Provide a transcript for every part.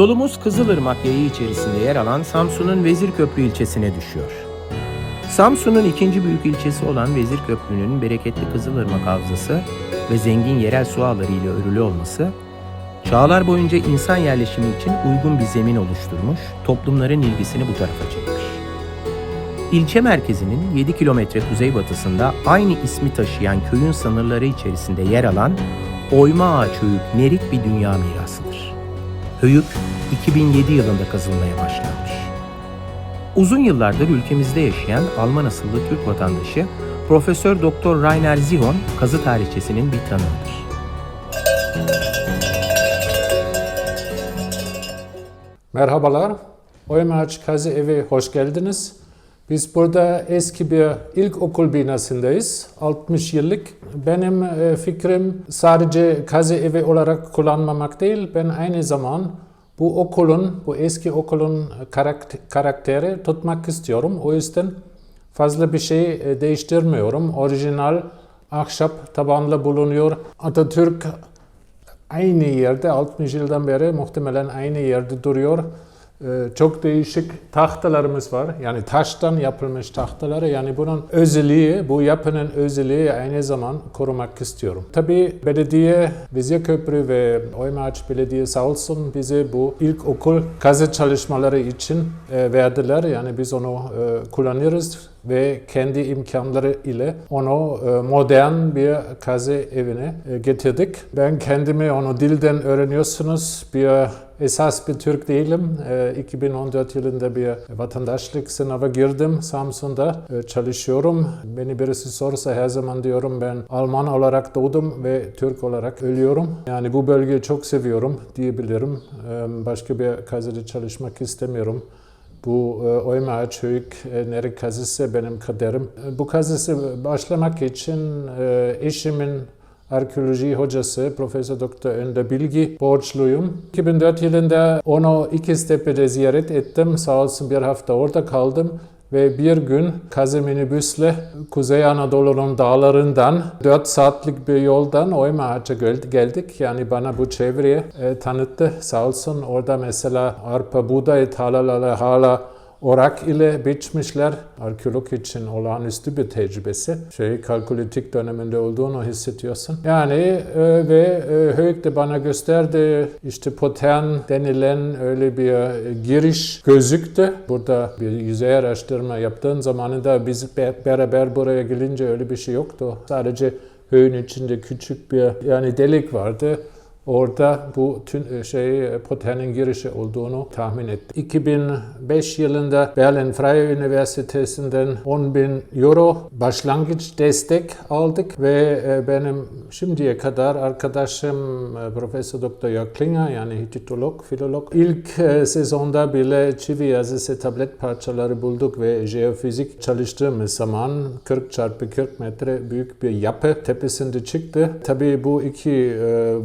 Yolumuz Kızılırmak yayı içerisinde yer alan Samsun'un Vezirköprü ilçesine düşüyor. Samsun'un ikinci büyük ilçesi olan Vezirköprü'nün bereketli Kızılırmak Havzası ve zengin yerel su ağları ile örülü olması, çağlar boyunca insan yerleşimi için uygun bir zemin oluşturmuş, toplumların ilgisini bu tarafa çekmiş. İlçe merkezinin 7 kilometre kuzeybatısında aynı ismi taşıyan köyün sınırları içerisinde yer alan Oyma Ağaç Höyük Nerik bir dünya mirasıdır. Höyük 2007 yılında kazılmaya başlanmış. Uzun yıllardır ülkemizde yaşayan Alman asıllı Türk vatandaşı Profesör Doktor Rainer Zihon kazı tarihçesinin bir tanığıdır. Merhabalar, Oymaç Kazı Evi hoş geldiniz. Biz burada eski bir ilkokul binasındayız. 60 yıllık. Benim e, fikrim sadece kazı evi olarak kullanmamak değil, ben aynı zaman bu okulun, bu eski okulun karakter, karakteri tutmak istiyorum. O yüzden fazla bir şey e, değiştirmiyorum. Orijinal ahşap tabanlı bulunuyor. Atatürk aynı yerde 60 yıldan beri muhtemelen aynı yerde duruyor. Ee, Çok değişik tahtalarımız var. Yani taştan yapılmış tahtaları. Yani bunun özelliği, bu yapının özelliği aynı zaman korumak istiyorum. Tabii belediye, Vezirköprü ve Oymaç Belediye sağ olsun bize bu ilk okul kazı çalışmaları için e, verdiler. Yani biz onu e, kullanırız ve kendi imkanları ile onu e, modern bir kazı evine e, getirdik. Ben kendimi onu dilden öğreniyorsunuz. Bir esas bir Türk değilim. E, 2014 yılında bir vatandaşlık sınavı girdim Samsun'da. E, çalışıyorum. Beni birisi sorsa her zaman diyorum ben Alman olarak doğdum ve Türk olarak ölüyorum. Yani bu bölgeyi çok seviyorum diyebilirim. E, başka bir kazıda çalışmak istemiyorum. Bu e, Oyma Ağaçhöyük e, Nerik kazısı benim kaderim. E, Bu kazısı başlamak için eşimin arkeoloji hocası Profesör Doktor Önder Bilgi borçluyum. 2004 yılında onu İkiztepe'de ziyaret ettim. Sağ olsun bir hafta orada kaldım. Ve bir gün kazı minibüsle Kuzey Anadolu'nun dağlarından 4 saatlik bir yoldan Oyma Ağaç'a gel- geldik. Yani bana bu çevreyi e, tanıttı. Sağ olsun orada mesela arpa, buğday tarlaları hala orak ile biçmişler. Arkeolog için olağanüstü bir tecrübesi. Şey kalkolitik döneminde olduğunu hissediyorsun. Yani e, ve e, Höyük de bana gösterdi. İşte potern denilen öyle bir e, giriş gözüktü. Burada bir yüzey araştırma yaptığın zamanında biz be- beraber buraya gelince öyle bir şey yoktu. Sadece Höyük'ün içinde küçük bir yani delik vardı. Orada bu tün şey Potter'in girişi olduğunu tahmin ettim. 2005 yılında Berlin Freie Üniversitesi'nden 10 bin euro başlangıç destek aldık ve e, benim şimdiye kadar arkadaşım Profesör Dr. Jörg Klinger yani Hittitolog, filolog ilk sezonda bile çivi yazısı tablet parçaları bulduk ve jeofizik çalıştığımız zaman 40 çarpı 40 metre büyük bir yapı tepesinde çıktı. Tabii bu iki e,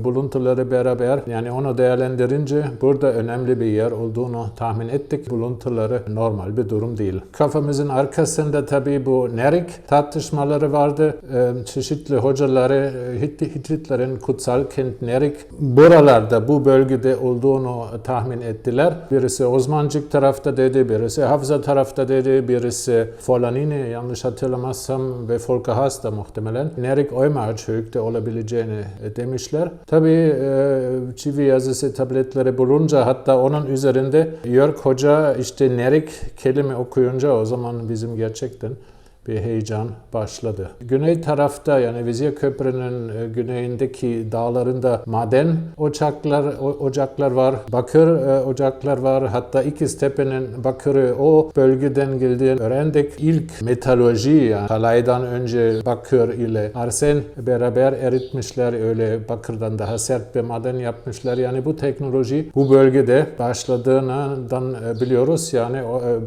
buluntuları beraber yani onu değerlendirince burada önemli bir yer olduğunu tahmin ettik. Buluntuları normal bir durum değil. Kafamızın arkasında tabii bu Nerik tartışmaları vardı. E, çeşitli hocaları e, Hittitlerin kutsal kent Nerik buralarda bu bölgede olduğunu tahmin ettiler. Birisi Osmancık tarafta dedi, birisi Hafsa tarafta dedi, birisi Forlanini yanlış hatırlamazsam ve Volker da muhtemelen Nerik Oymarçhöyük'te olabileceğini e, demişler. Tabii çivi yazısı tabletleri bulunca hatta onun üzerinde Jörg Hoca işte Nerik kelime okuyunca o zaman bizim gerçekten bir heyecan başladı. Güney tarafta yani Vizir Köprü'nün e, güneyindeki dağlarında maden ocaklar ocaklar var, bakır e, ocaklar var. Hatta İkiztepe'nin bakırı o bölgeden geldiğini öğrendik. İlk metalurji yani kalaydan önce bakır ile arsen beraber eritmişler. Öyle bakırdan daha sert bir maden yapmışlar. Yani bu teknoloji bu bölgede başladığından e, biliyoruz. Yani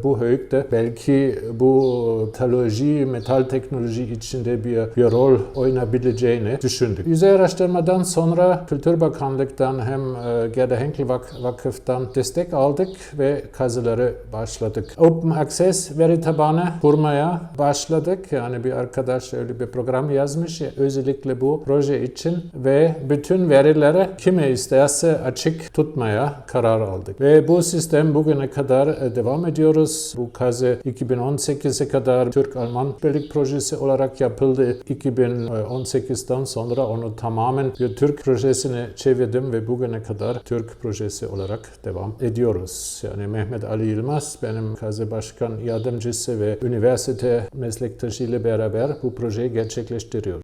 bu höyükte belki bu metalurji teknoloji, metal teknoloji içinde bir, bir rol oynayabileceğini düşündük. Yüzey araştırmadan sonra Kültür Bakanlık'tan hem e, Gerda Henkel Vak- Vakıf'tan destek aldık ve kazıları başladık. Open Access veri tabanı kurmaya başladık. Yani bir arkadaş öyle bir program yazmış ya, özellikle bu proje için ve bütün verileri kime isterse açık tutmaya karar aldık. Ve bu sistem bugüne kadar e, devam ediyoruz. Bu kazı 2018'e kadar Türk-Alman Birlik projesi olarak yapıldı. 2018'den sonra onu tamamen bir Türk projesine çevirdim ve bugüne kadar Türk projesi olarak devam ediyoruz. Yani Mehmet Ali Yılmaz benim kazı başkan yardımcısı ve üniversite meslektaşıyla beraber bu projeyi gerçekleştiriyor.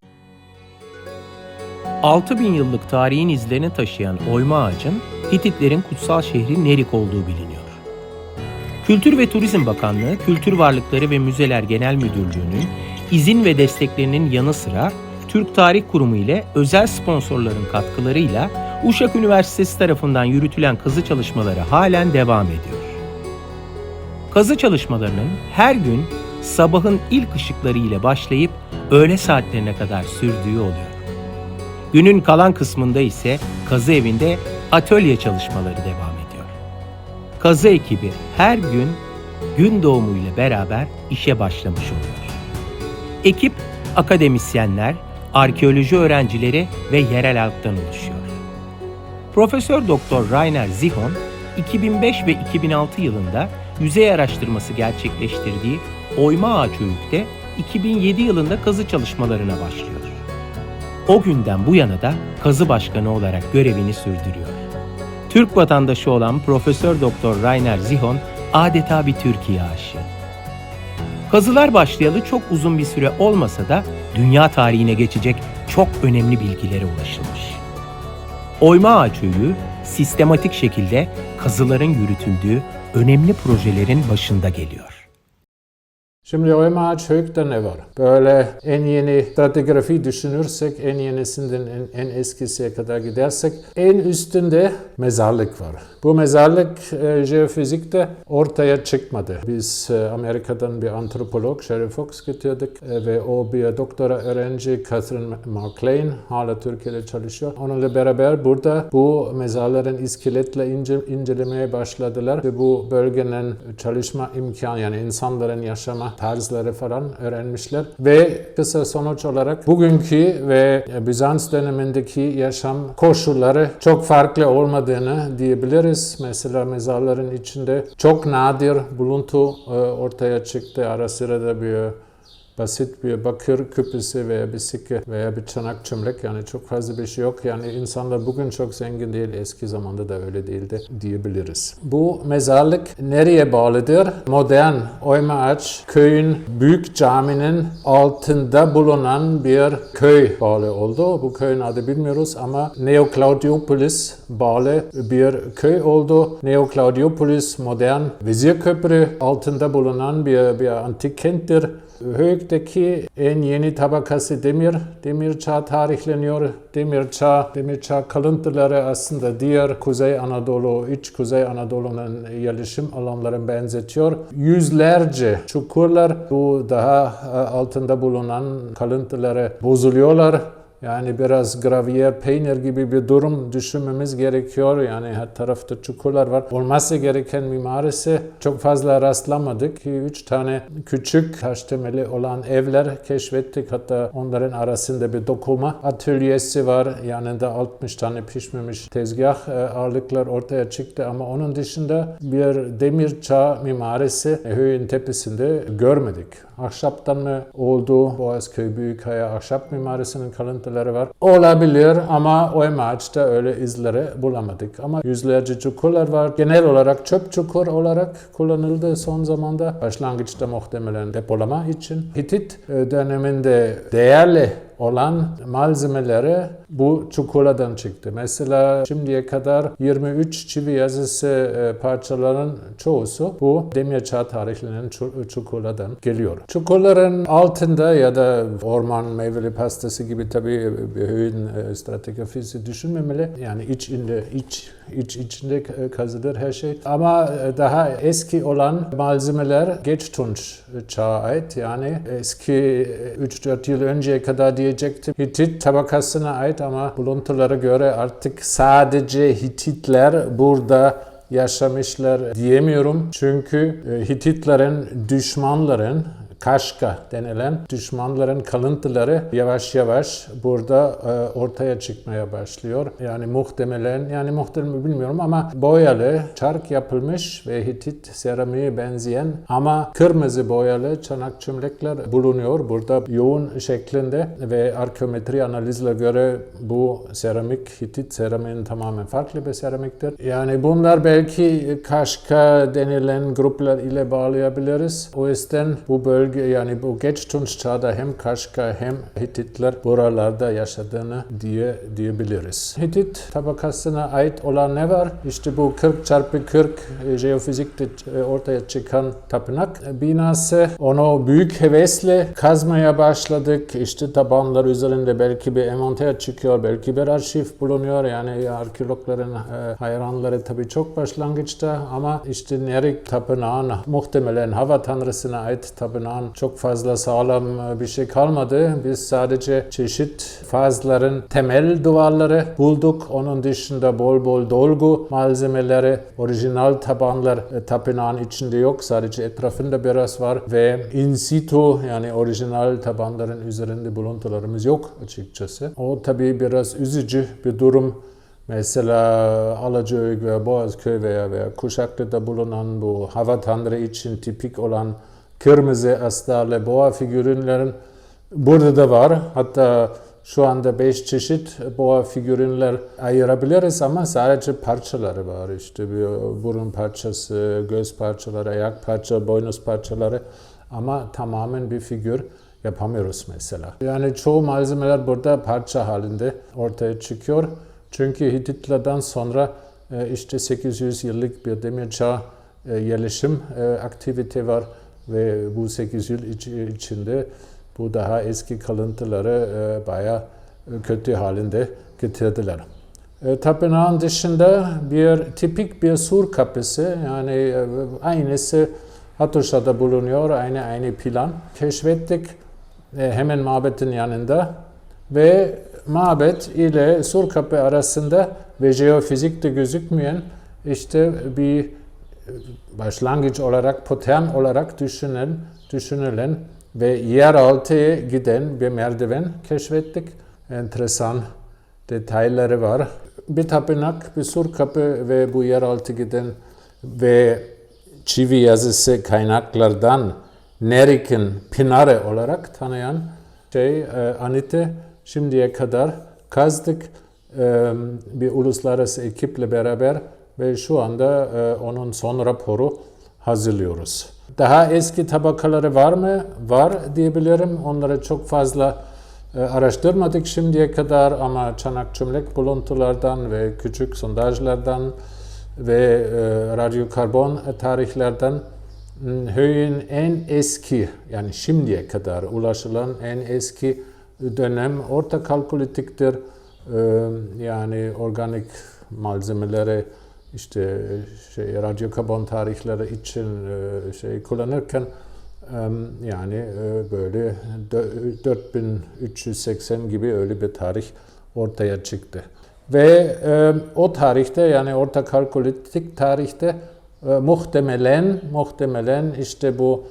6000 yıllık tarihin izlerini taşıyan oyma ağacın Hititlerin kutsal şehri Nerik olduğu biliniyor. Kültür ve Turizm Bakanlığı, Kültür Varlıkları ve Müzeler Genel Müdürlüğü'nün izin ve desteklerinin yanı sıra Türk Tarih Kurumu ile özel sponsorların katkılarıyla Uşak Üniversitesi tarafından yürütülen kazı çalışmaları halen devam ediyor. Kazı çalışmalarının her gün sabahın ilk ışıkları ile başlayıp öğle saatlerine kadar sürdüğü oluyor. Günün kalan kısmında ise kazı evinde atölye çalışmaları devam ediyor. Kazı ekibi her gün gün doğumuyla beraber işe başlamış oluyor. Ekip akademisyenler, arkeoloji öğrencileri ve yerel halktan oluşuyor. Profesör Doktor Rainer Zihon 2005 ve 2006 yılında yüzey araştırması gerçekleştirdiği Oyma Ağaç Öğüt'te 2007 yılında kazı çalışmalarına başlıyor. O günden bu yana da kazı başkanı olarak görevini sürdürüyor. Türk vatandaşı olan Profesör Doktor Rainer Zihon adeta bir Türkiye aşığı. Kazılar başlayalı çok uzun bir süre olmasa da dünya tarihine geçecek çok önemli bilgilere ulaşılmış. Oyma Ağaç sistematik şekilde kazıların yürütüldüğü önemli projelerin başında geliyor. Şimdi Oyma Ağaç Höyk'te ne var? Böyle en yeni stratigrafi düşünürsek, en yenisinden en, en eskisiye kadar gidersek, en üstünde mezarlık var. Bu mezarlık e, jeofizikte ortaya çıkmadı. Biz e, Amerika'dan bir antropolog, Sherry Fox getirdik e, ve o bir doktora öğrenci Catherine McLean, hala Türkiye'de çalışıyor. Onunla beraber burada bu mezarların iskeletle ince, incelemeye başladılar ve bu bölgenin çalışma imkanı yani insanların yaşama tarzları falan öğrenmişler ve kısa sonuç olarak bugünkü ve Bizans dönemindeki yaşam koşulları çok farklı olmadığını diyebiliriz. Mesela mezarların içinde çok nadir buluntu e, ortaya çıktı. Ara sıra da bir basit bir bakır küpesi veya bir sikke veya bir çanak çömlek yani çok fazla bir şey yok. Yani insanlar bugün çok zengin değil, eski zamanda da öyle değildi diyebiliriz. Bu mezarlık nereye bağlıdır? Modern Oyma Ağaç köyün büyük caminin altında bulunan bir köy bağlı oldu. Bu köyün adı bilmiyoruz ama Neoklaudiopolis bağlı bir köy oldu. Neoklaudiopolis modern vezir köprü altında bulunan bir, bir antik kenttir. Höyük'teki en yeni tabakası demir, demir çağ tarihleniyor. Demir çağ, demir çağ kalıntıları aslında diğer Kuzey Anadolu, iç Kuzey Anadolu'nun yerleşim alanlarına benzetiyor. Yüzlerce çukurlar bu daha e, altında bulunan kalıntıları bozuluyorlar. Yani biraz gravyer, peynir gibi bir durum düşünmemiz gerekiyor. Yani her tarafta çukurlar var. Olması gereken mimarisi çok fazla rastlamadık. 3 tane küçük taş temeli olan evler keşfettik. Hatta onların arasında bir dokuma atölyesi var. Yanında 60 tane pişmemiş tezgah e, ağırlıklar ortaya çıktı. Ama onun dışında bir demir çağ mimarisi Höyün tepesinde görmedik. Ahşaptan mı oldu? Boğazköy Büyükkaya ahşap mimarisinin kalıntıları var. Olabilir ama oyma ağaçta öyle izleri bulamadık. Ama yüzlerce çukurlar var. Genel olarak çöp çukur olarak kullanıldı son zamanda. Başlangıçta muhtemelen depolama için. Hitit e, döneminde değerli olan malzemeleri bu çukurlardan çıktı. Mesela şimdiye kadar 23 çivi yazısı e, parçaların çoğusu bu demir çağ tarihlerinin çu- çukurlardan geliyor. Çukurların altında ya da orman meyveli pastası gibi tabii bir höyün e, stratifisi düşünmemeli. Yani iç inde iç iç içinde e, kazılır her şey. Ama e, daha eski olan malzemeler geç Tunç çağa ait. Yani eski e, 3-4 yıl önceye kadar diyecektim. Hitit tabakasına ait ama buluntulara göre artık sadece Hititler burada yaşamışlar diyemiyorum. Çünkü e, Hititlerin düşmanların Kaşka denilen düşmanların kalıntıları yavaş yavaş burada e, ortaya çıkmaya başlıyor. Yani muhtemelen, yani muhtemelen bilmiyorum ama boyalı, çark yapılmış ve Hitit seramiğe benzeyen ama kırmızı boyalı çanak çömlekler bulunuyor burada yoğun şeklinde ve arkeometri analizle göre bu seramik Hitit seramiğin tamamen farklı bir seramiktir. Yani bunlar belki Kaşka denilen gruplar ile bağlayabiliriz. O yüzden bu bölge yani bu geç Tunç çağda hem Kaşka hem Hititler buralarda yaşadığını diye diyebiliriz. Hitit tabakasına ait olan ne var? İşte bu 40 çarpı 40 e, jeofizikte e, ortaya çıkan tapınak e, binası. Onu büyük hevesle kazmaya başladık. İşte tabanlar üzerinde belki bir envanter çıkıyor, belki bir arşiv bulunuyor. Yani arkeologların hayranları tabii çok başlangıçta ama işte Nerik tapınağın muhtemelen hava tanrısına ait tapınağın çok fazla sağlam e, bir şey kalmadı. Biz sadece çeşit fazların temel duvarları bulduk. Onun dışında bol bol dolgu malzemeleri, orijinal tabanlar e, tapınağın içinde yok. Sadece etrafında biraz var ve in situ yani orijinal tabanların üzerinde buluntularımız yok açıkçası. O tabii biraz üzücü bir durum. Mesela Alacıöyük veya Boğazköy veya, veya Kuşaklı'da bulunan bu hava tanrı için tipik olan kırmızı astarlı boğa figürünlerin burada da var. Hatta şu anda beş çeşit boğa figürünler ayırabiliriz ama sadece parçaları var. İşte bir burun parçası, göz parçaları, ayak parça, boynuz parçaları ama tamamen bir figür yapamıyoruz mesela. Yani çoğu malzemeler burada parça halinde ortaya çıkıyor. Çünkü Hititlerden sonra e, işte 800 yıllık bir demir çağ e, yerleşim e, aktivite var ve bu 8 yıl içinde bu daha eski kalıntıları bayağı kötü halinde getirdiler. Tapınağın dışında bir tipik bir sur kapısı yani aynısı Hatuşa'da bulunuyor aynı aynı plan. Keşfettik hemen mabedin yanında ve mabet ile sur kapı arasında ve jeofizikte gözükmeyen işte bir başlangıç olarak, potern olarak düşünen, düşünülen ve yeraltıya giden bir merdiven keşfettik. Enteresan detayları var. Bir tapınak, bir sur kapı ve bu yeraltı giden ve çivi yazısı kaynaklardan Nerik'in Pinare olarak tanıyan şey e, Anite şimdiye kadar kazdık e, bir uluslararası ekiple beraber ve şu anda e, onun son raporu hazırlıyoruz. Daha eski tabakaları var mı? Var diyebilirim. Onları çok fazla e, araştırmadık şimdiye kadar ama çanak çömlek buluntulardan ve küçük sondajlardan ve e, radyokarbon tarihlerden Höy'ün en eski yani şimdiye kadar ulaşılan en eski dönem orta kalkolitiktir. Yani organik malzemeleri işte şey radyokarbon tarihleri için şey kullanırken yani böyle 4380 gibi öyle bir tarih ortaya çıktı. Ve o tarihte yani orta kalkolitik tarihte muhtemelen muhtemelen işte bu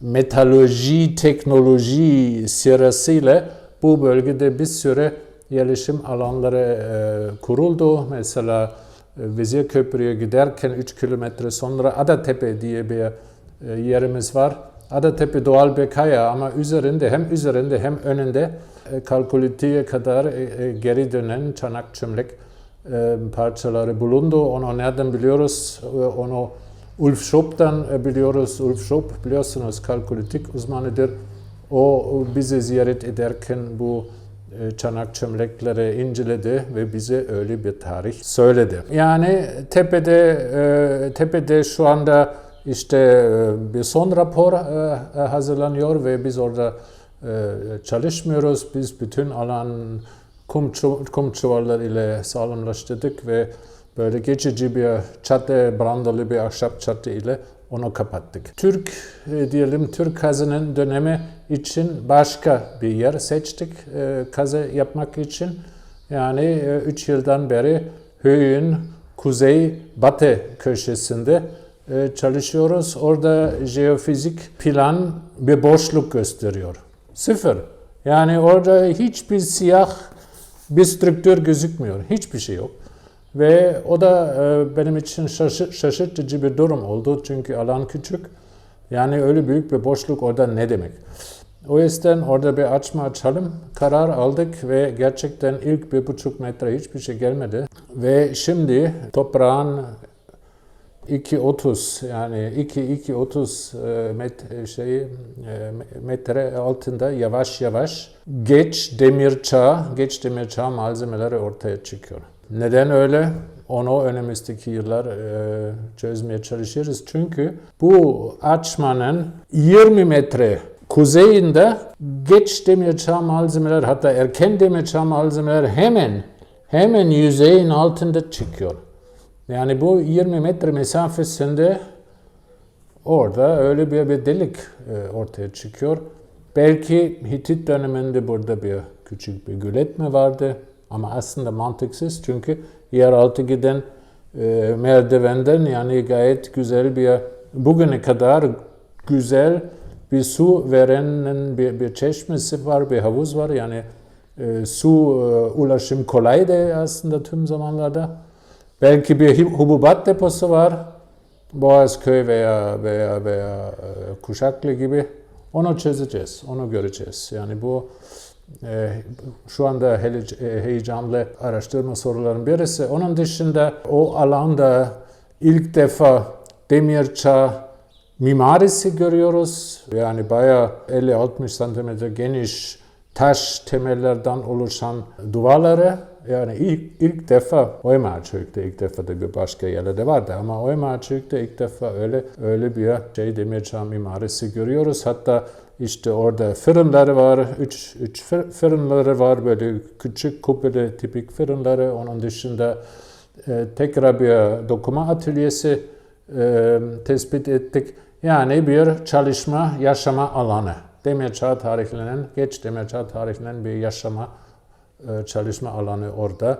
metalurji, teknoloji sırasıyla bu bölgede bir süre yerleşim alanları e, kuruldu. Mesela e, Vezir Köprü'ye giderken 3 kilometre sonra Adatepe diye bir e, yerimiz var. Adatepe doğal bir kaya ama üzerinde hem üzerinde hem önünde e, Kalkuliti'ye kadar geri dönen çanak çömlek parçaları bulundu. Onu nereden biliyoruz? Onu Ulf Schop'tan e, biliyoruz. Ulf Schop biliyorsunuz kalkulitik uzmanıdır. O bizi ziyaret ederken bu çanak çömlekleri inceledi ve bize öyle bir tarih söyledi. Yani tepede e, tepede şu anda işte e, bir son rapor e, hazırlanıyor ve biz orada çalışmıyoruz. Biz bütün alan kum, kum çuvalları ile sağlamlaştırdık ve böyle geçici bir çatı, brandalı bir ahşap çatı ile onu kapattık. Türk e, diyelim Türk kazının dönemi için başka bir yer seçtik e, kazı yapmak için. Yani 3 yıldan beri Höyük'ün kuzey batı köşesinde e, çalışıyoruz. Orada jeofizik plan bir boşluk gösteriyor. Sıfır. Yani orada hiçbir siyah bir strüktür gözükmüyor. Hiçbir şey yok. Ve o da e, benim için şaşı- şaşırtıcı bir durum oldu. Çünkü alan küçük. Yani öyle büyük bir boşluk orada ne demek? O yüzden orada bir açma açalım. Karar aldık ve gerçekten ilk bir buçuk metre hiçbir şey gelmedi. Ve şimdi toprağın 2.30 yani 2-2.30 met şey e, metre altında yavaş yavaş geç demir çağ, geç demir çağ malzemeleri ortaya çıkıyor. Neden öyle? Onu önümüzdeki yıllar e, çözmeye çalışırız. Çünkü bu açmanın 20 metre kuzeyinde geç demir çağ malzemeler hatta erken demir çağ malzemeler hemen hemen yüzeyin altında çıkıyor. Yani bu 20 metre mesafesinde orada öyle bir, bir delik e, ortaya çıkıyor. Belki Hitit döneminde burada bir küçük bir göletme vardı ama aslında mantıksız çünkü yeraltı giden e, merdivenden yani gayet güzel bir bugüne kadar güzel bir su verenin bir, bir çeşmesi var, bir havuz var yani e, su e, ulaşım kolaydı aslında tüm zamanlarda. Belki bir hububat deposu var. Boğazköy veya veya veya e, Kuşaklı gibi. Onu çözeceğiz, onu göreceğiz. Yani bu şu anda e, heyecanlı araştırma soruların birisi. Onun dışında o alanda ilk defa demir çağ mimarisi görüyoruz. Yani bayağı 50-60 santimetre geniş taş temellerden oluşan duvarları yani ilk, ilk defa Oymaçık'ta ilk defa da bir başka yerde vardı ama Oymaçık'ta ilk defa öyle öyle bir şey demir çağ mimarisi görüyoruz. Hatta işte orada fırınları var, üç, üç fır- fırınları var böyle küçük kubbeli tipik fırınları. Onun dışında e, tekrar bir dokuma atölyesi e, tespit ettik. Yani bir çalışma, yaşama alanı. Demir çağ tarihlenen, geç demir çağ tarihlenen bir yaşama e, çalışma alanı orada.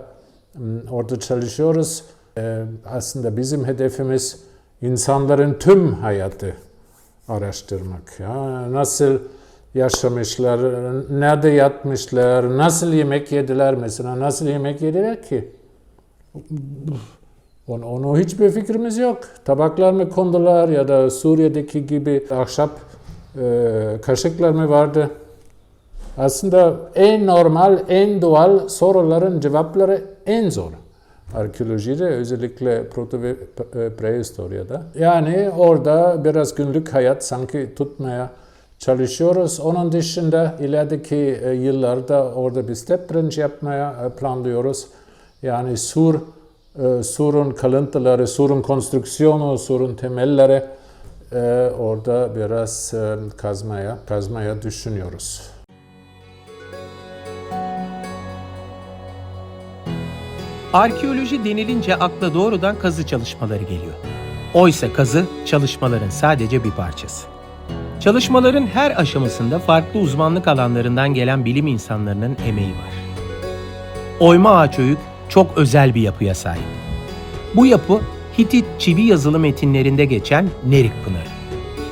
Hmm, Orada çalışıyoruz. E, Aslında bizim hedefimiz insanların tüm hayatı araştırmak. Ya nasıl yaşamışlar, nerede yatmışlar, nasıl yemek yediler mesela, nasıl yemek yediler ki? Onu, onu hiçbir fikrimiz yok. Tabaklar mı kondular ya da Suriye'deki gibi ahşap e, kaşıklar mı vardı? Aslında en normal, en doğal soruların cevapları en zor. Arkeolojide özellikle proto ve e, prehistoryada. Yani orada biraz günlük hayat sanki tutmaya çalışıyoruz. Onun dışında ilerideki e, yıllarda orada bir step trench yapmaya e, planlıyoruz. Yani sur, surun kalıntıları, surun konstrüksiyonu, surun temelleri orada biraz kazmaya, kazmaya düşünüyoruz. Arkeoloji denilince akla doğrudan kazı çalışmaları geliyor. Oysa kazı çalışmaların sadece bir parçası. Çalışmaların her aşamasında farklı uzmanlık alanlarından gelen bilim insanlarının emeği var. Oyma Ağaç Öğük çok özel bir yapıya sahip. Bu yapı Hitit çivi yazılı metinlerinde geçen Nerik Pınarı.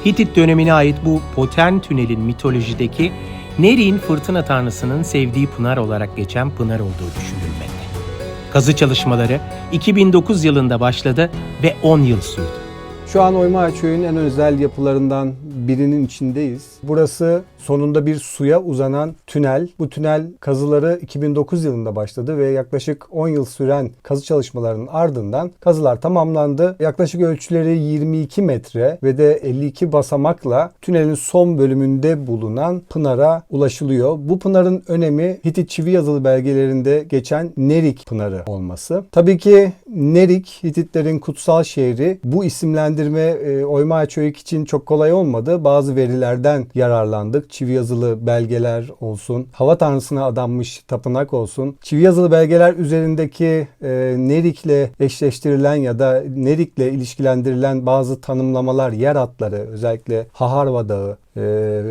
Hitit dönemine ait bu Potern Tünel'in mitolojideki Nerik'in fırtına tanrısının sevdiği pınar olarak geçen pınar olduğu düşünülmekte. Kazı çalışmaları 2009 yılında başladı ve 10 yıl sürdü. Şu an Oyma Köyü'nün en özel yapılarından birinin içindeyiz. Burası sonunda bir suya uzanan tünel. Bu tünel kazıları 2009 yılında başladı ve yaklaşık 10 yıl süren kazı çalışmalarının ardından kazılar tamamlandı. Yaklaşık ölçüleri 22 metre ve de 52 basamakla tünelin son bölümünde bulunan Pınar'a ulaşılıyor. Bu Pınar'ın önemi Hitit çivi yazılı belgelerinde geçen Nerik Pınarı olması. Tabii ki Nerik Hititlerin kutsal şehri. Bu isimlendirme e, Oyma Çöyük için çok kolay olmadı. Bazı verilerden yararlandık. Çivi yazılı belgeler olsun, hava tanrısına adanmış tapınak olsun. Çivi yazılı belgeler üzerindeki e, Nerik'le eşleştirilen ya da Nerik'le ilişkilendirilen bazı tanımlamalar, yer adları, özellikle Haharva Dağı, e,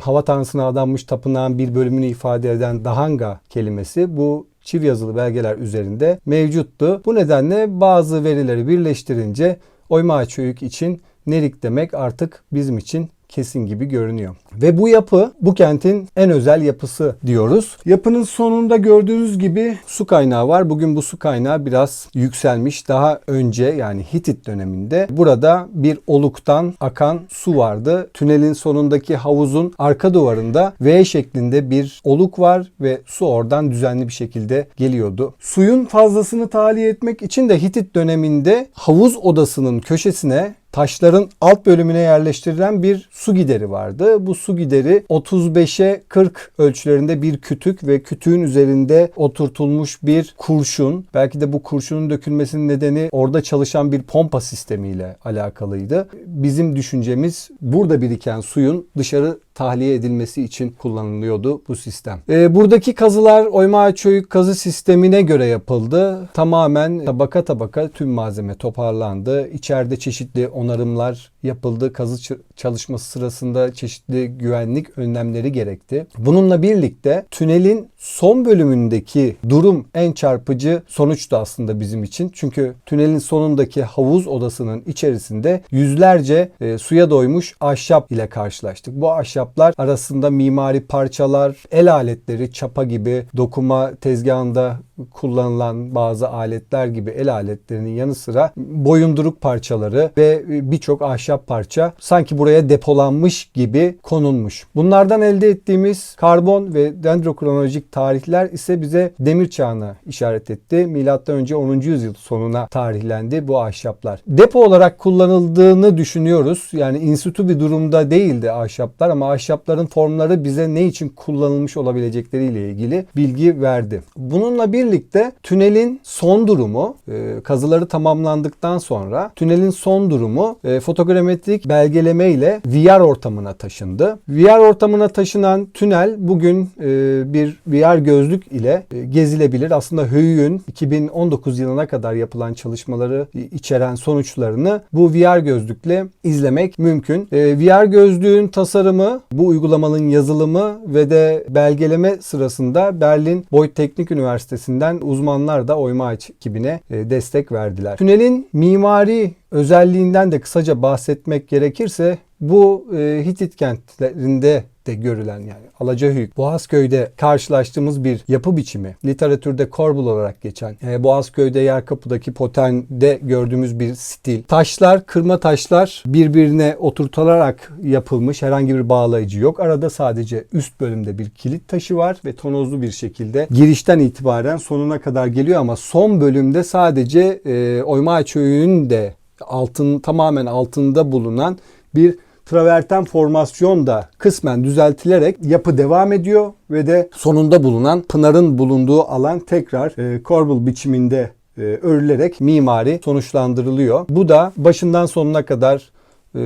hava tanrısına adanmış tapınağın bir bölümünü ifade eden Dahanga kelimesi bu çivi yazılı belgeler üzerinde mevcuttu. Bu nedenle bazı verileri birleştirince Oyma Çöyük için Nerik demek artık bizim için kesin gibi görünüyor. Ve bu yapı bu kentin en özel yapısı diyoruz. Yapının sonunda gördüğünüz gibi su kaynağı var. Bugün bu su kaynağı biraz yükselmiş. Daha önce yani Hitit döneminde burada bir oluktan akan su vardı. Tünelin sonundaki havuzun arka duvarında V şeklinde bir oluk var ve su oradan düzenli bir şekilde geliyordu. Suyun fazlasını tahliye etmek için de Hitit döneminde havuz odasının köşesine taşların alt bölümüne yerleştirilen bir su gideri vardı. Bu su gideri 35'e 40 ölçülerinde bir kütük ve kütüğün üzerinde oturtulmuş bir kurşun. Belki de bu kurşunun dökülmesinin nedeni orada çalışan bir pompa sistemiyle alakalıydı. Bizim düşüncemiz burada biriken suyun dışarı tahliye edilmesi için kullanılıyordu bu sistem. Ee, buradaki kazılar Oyma Çöyük kazı sistemine göre yapıldı. Tamamen tabaka tabaka tüm malzeme toparlandı. İçeride çeşitli onarımlar yapıldı. Kazı çalışması sırasında çeşitli güvenlik önlemleri gerekti. Bununla birlikte tünelin son bölümündeki durum en çarpıcı sonuçtu aslında bizim için. Çünkü tünelin sonundaki havuz odasının içerisinde yüzlerce e, suya doymuş ahşap ile karşılaştık. Bu ahşaplar arasında mimari parçalar, el aletleri, çapa gibi dokuma tezgahında kullanılan bazı aletler gibi el aletlerinin yanı sıra boyunduruk parçaları ve birçok ahşap parça sanki buraya depolanmış gibi konulmuş. Bunlardan elde ettiğimiz karbon ve dendrokronolojik tarihler ise bize demir çağına işaret etti. Milattan önce 10. yüzyıl sonuna tarihlendi bu ahşaplar. Depo olarak kullanıldığını düşünüyoruz. Yani institü bir durumda değildi ahşaplar ama ahşapların formları bize ne için kullanılmış olabilecekleriyle ilgili bilgi verdi. Bununla birlikte tünelin son durumu e, kazıları tamamlandıktan sonra tünelin son durumu e, fotogrametrik belgeleme ile VR ortamına taşındı. VR ortamına taşınan tünel bugün e, bir VR gözlük ile gezilebilir. Aslında Höyük'ün 2019 yılına kadar yapılan çalışmaları içeren sonuçlarını bu VR gözlükle izlemek mümkün. VR gözlüğün tasarımı, bu uygulamanın yazılımı ve de belgeleme sırasında Berlin Boyd Teknik Üniversitesi'nden uzmanlar da oyma ekibine e, destek verdiler. Tünelin mimari özelliğinden de kısaca bahsetmek gerekirse bu e, Hitit kentlerinde de görülen yani Alacahöyük, Boğazköy'de karşılaştığımız bir yapı biçimi. Literatürde korbul olarak geçen, e, Boğazköy'de Yerkapı'daki Poten'de gördüğümüz bir stil. Taşlar, kırma taşlar birbirine oturtularak yapılmış. Herhangi bir bağlayıcı yok. Arada sadece üst bölümde bir kilit taşı var ve tonozlu bir şekilde girişten itibaren sonuna kadar geliyor ama son bölümde sadece e, oyma çöyüğün de altın tamamen altında bulunan bir traverten formasyon da kısmen düzeltilerek yapı devam ediyor ve de sonunda bulunan Pınar'ın bulunduğu alan tekrar e, korbul biçiminde e, örülerek mimari sonuçlandırılıyor. Bu da başından sonuna kadar e,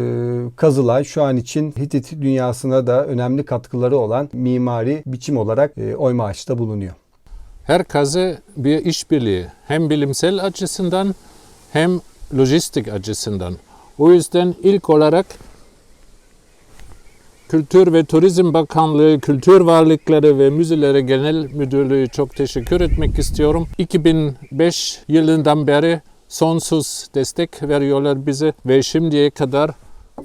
kazılar şu an için Hitit dünyasına da önemli katkıları olan mimari biçim olarak e, oyma ağaçta bulunuyor. Her kazı bir işbirliği hem bilimsel açısından hem lojistik açısından. O yüzden ilk olarak Kültür ve Turizm Bakanlığı, Kültür Varlıkları ve Müzelere Genel Müdürlüğü çok teşekkür etmek istiyorum. 2005 yılından beri sonsuz destek veriyorlar bize ve şimdiye kadar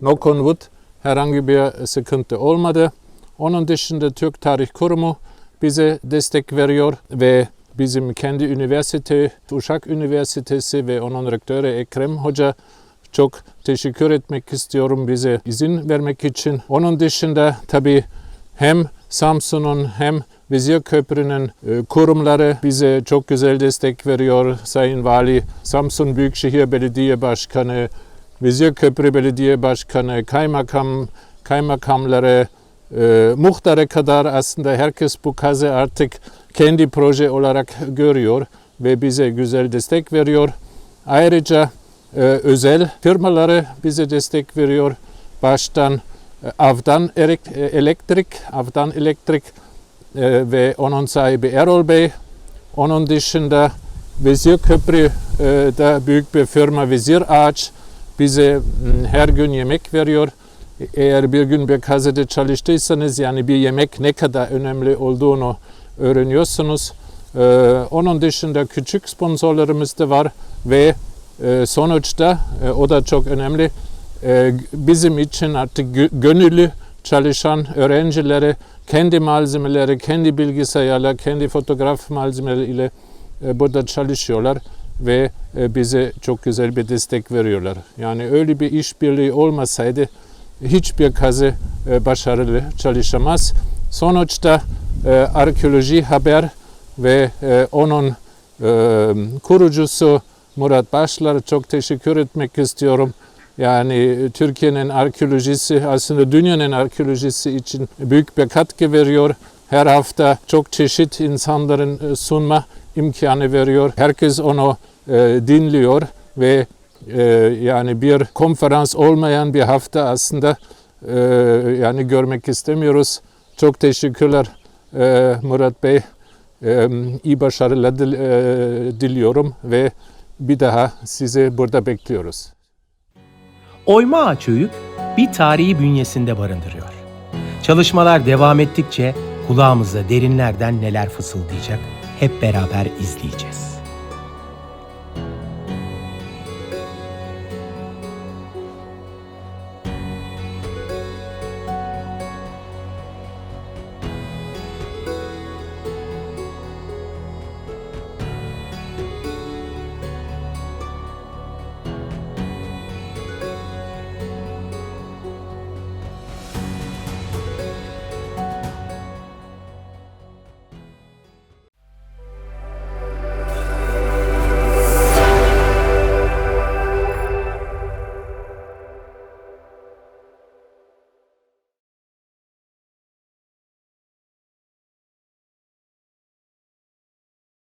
on wood herhangi bir sıkıntı olmadı. Onun dışında Türk Tarih Kurumu bize destek veriyor ve bizim kendi üniversite, Uşak Üniversitesi ve onun rektörü Ekrem Hoca çok teşekkür etmek istiyorum bize izin vermek için. Onun dışında tabii hem Samsun'un hem Vezir Köprü'nün e, kurumları bize çok güzel destek veriyor. Sayın Vali, Samsun Büyükşehir Belediye Başkanı, Vezir Köprü Belediye Başkanı, kaymakam, kaymakamları, e, muhtara kadar aslında herkes bu kazı artık kendi proje olarak görüyor ve bize güzel destek veriyor. Ayrıca e, özel firmaları bize destek veriyor. Baştan e, Avdan e, Elektrik, Avdan Elektrik e, ve onun sahibi Erol Bey. Onun dışında Vezir Köprü'de büyük bir firma Vezir Ağaç bize her gün yemek veriyor. Eğer bir gün bir kazede çalıştıysanız yani bir yemek ne kadar önemli olduğunu öğreniyorsunuz. Ee, onun dışında küçük sponsorlarımız da var ve e, sonuçta e, o da çok önemli. E, bizim için artık gö- gönüllü çalışan öğrencileri kendi malzemeleri, kendi bilgisayarla, kendi fotoğraf malzemeleriyle e, burada çalışıyorlar ve e, bize çok güzel bir destek veriyorlar. Yani öyle bir işbirliği olmasaydı hiçbir kazı e, başarılı çalışamaz. Sonuçta e, arkeoloji haber ve e, onun kurucusu Murat Başlar çok teşekkür etmek istiyorum. Yani Türkiye'nin arkeolojisi aslında dünyanın arkeolojisi için büyük bir katkı veriyor. Her hafta çok çeşit insanların e, sunma imkanı veriyor. Herkes onu e, dinliyor ve e, yani bir konferans olmayan bir hafta aslında e, yani görmek istemiyoruz. Çok teşekkürler e, Murat Bey. E, iyi başarılar dil- e, diliyorum ve bir daha sizi burada bekliyoruz. Oyma Ağaç Öğüt bir tarihi bünyesinde barındırıyor. Çalışmalar devam ettikçe kulağımıza derinlerden neler fısıldayacak hep beraber izleyeceğiz.